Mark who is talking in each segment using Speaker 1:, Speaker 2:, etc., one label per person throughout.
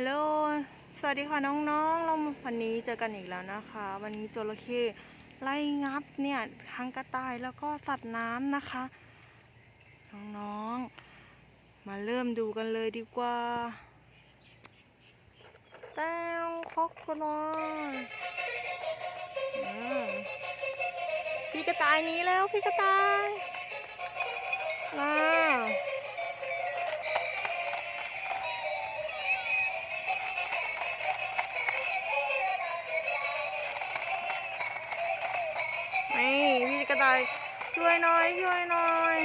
Speaker 1: ฮัลโหล สวัสดีค่ะน้องๆ เราวันนี้เจอกันอีกแล้วนะคะ วันนี้จระเข้ไล่งับเนี่ยทั้งกระต่ายแล้วก็สัตว์น้ำนะคะ น้องๆ มาเริ่มดูกันเลยดีกว่าแต้วคอกกนอยอืมพี่กระต่ายนี้แล้วพี่กระต่าย ตาย ช่วยหน่อย ช่วยหน่อย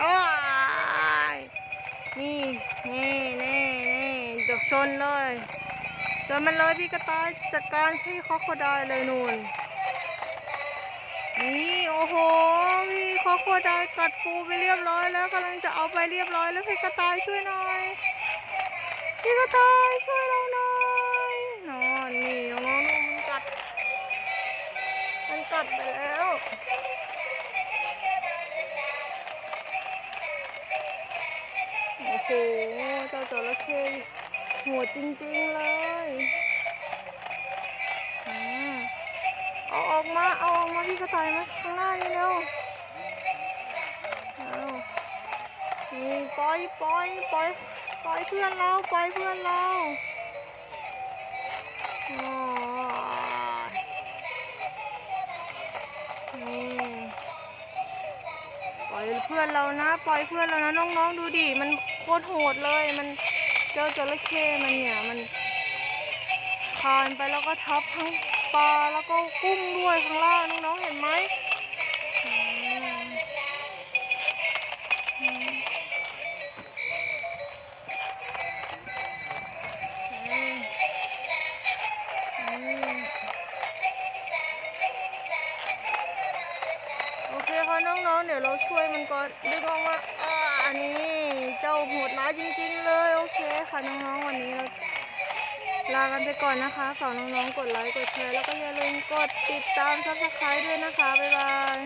Speaker 1: โอ้ยนี่นี่นี่นี่เดี๋ยวชนเลยเดินมันเลยพี่กระต่ายจัดการพี่คอกโคไดเลยนู่นนี่ โอ้โห โคอกโคไดกัดปูไปเรียบร้อยแล้วกำลังจะเอาไปเรียบร้อยแล้วพี่กระต่ายช่วยหน่อย พี่กระต่ายช่วยเราหน่อยนอนนี่น้องมันกัด มันกัดไปแล้วโอ้โหเจ้าจระเข้โหดจริงๆเลยเอาออกมา เอาออกมาพี่กระต่ายมาข้างหน้านี่เร็ว ปล่อยปล่อยปล่อยปล่อยเพื่อนเราปล่อยเพื่อนเราอ๋อนี่ปล่อยเพื่อนเรานะ ปล่อยเพื่อนเรานะน้องๆดูดิมันโคตรโหดเลย มันเจ้าจระเข้มันเนี่ยมันคานไปแล้วก็ทับทั้งปลาแล้วก็กุ้งด้วยข้างล่างน้องๆเห็นไหม น้องๆ เดี๋ยวเราช่วยมันก่อนดึงออกมาอ่าอันนี้เจ้าโหดร้ายจริง ๆ เลย โอเคค่ะน้องๆ วันนี้เราลากันไปก่อนนะคะ ฝากน้องๆ กดไลค์ กดแชร์ แล้วก็อย่าลืมกดติดตามซับสไครต์ด้วยนะคะ บ๊ายบาย